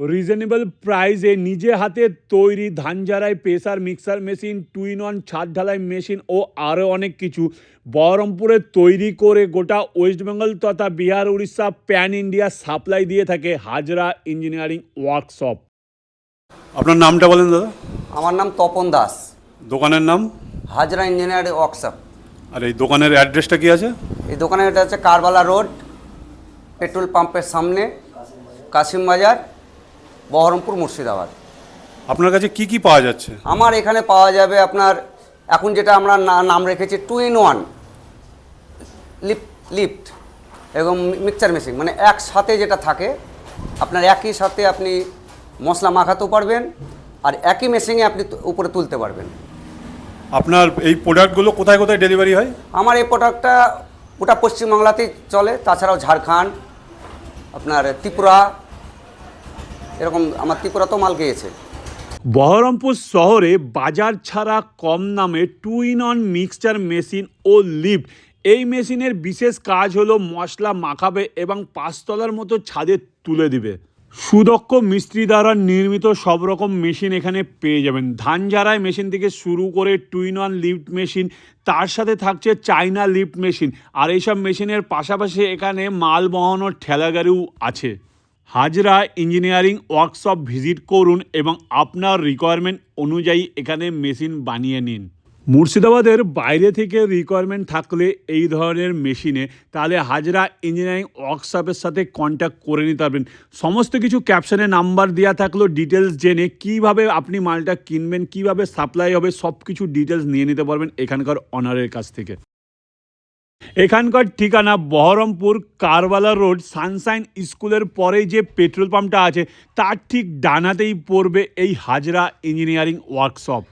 Reasonable প্রাইসে নিজে হাতে তৈরি ধান ঝাড়াই pressure mixer machine twin one ছাদ ঢালাই মেশিন ও আরও অনেক কিছু। বহরমপুরে তৈরি করে গোটা ওয়েস্ট বেঙ্গল তথা Bihar Orissa pan India supply দিয়ে থাকে হাজরা ইঞ্জিনিয়ারিং ওয়ার্কশপ। আপনার নামটা বলেন দাদা। আমার নাম তপন দাস। দোকানের নাম? Hazra engineering workshop. আর এই দোকানের অ্যাড্রেসটা কি আছে? এই দোকানের এটা হচ্ছে কারবালা রোড পেট্রোল পাম্পের সামনে কাশিম বাজার বহরমপুর মুর্শিদাবাদ। আপনার কাছে কি কি পাওয়া যাচ্ছে? আমার এখানে পাওয়া যাবে আপনার এখন যেটা আমরা নাম রেখেছি two in one. Lift lift এবং মিক্সচার মেশিন মানে একসাথে যেটা থাকে আপনার একই সাথে আপনি মশলা মাখাতেও পারবেন আর একই মেশিনে আপনি উপরে তুলতে পারবেন। আপনার এই প্রোডাক্টগুলো কোথায় কোথায় ডেলিভারি হয়? আমার এই প্রোডাক্টটা ওটা পশ্চিমবাংলাতেই চলে তাছাড়াও ঝাড়খণ্ড আপনার ত্রিপুরা এরকম আমার ত্রিপুরাতেও মাল গিয়েছে। বহরমপুর শহরে বাজার ছাড়া কম দামে two in one mixture machine O lift. এই মেশিনের বিশেষ কাজ হলো মশলা মাখাবে এবং পাঁচতলার মতো ছাদে তুলে দিবে। সুদক্ষ মিস্ত্রি দ্বারা নির্মিত সব রকম মেশিন এখানে পেয়ে যাবেন। ধান ঝাড়াই মেশিন থেকে শুরু করে টুইন ওয়ান লিফট মেশিন, তার সাথে থাকছে চাইনা লিফট মেশিন। আর এইসব মেশিনের পাশাপাশি এখানে মাল বহনের ঠেলা গাড়িও আছে। হাজরা ইঞ্জিনিয়ারিং ওয়ার্কশপ ভিজিট করুন এবং আপনার রিকোয়ারমেন্ট অনুযায়ী এখানে মেশিন বানিয়ে নিন। মুর্শিদাবাদের বাইরে থেকে রিকোয়ারমেন্ট থাকলে এই ধরনের মেশিনে তাহলে হাজরা ইঞ্জিনিয়ারিং ওয়ার্কশপের সাথে কন্ট্যাক্ট করে নিতে পারবেন। সমস্ত কিছু ক্যাপশনে নাম্বার দেওয়া থাকলেও ডিটেলস জেনে কীভাবে আপনি মালটা কিনবেন, কীভাবে সাপ্লাই হবে সব কিছু ডিটেলস নিয়ে নিতে পারবেন এখানকার অনারের কাছ থেকে। এখানকার ঠিকানা বহরমপুর কারওয়ালা রোড, সানশাইন স্কুলের পরেই যে পেট্রোল পাম্পটা আছে, তার ঠিক ডানাতেই পড়বে এই হাজরা ইঞ্জিনিয়ারিং ওয়ার্কশপ।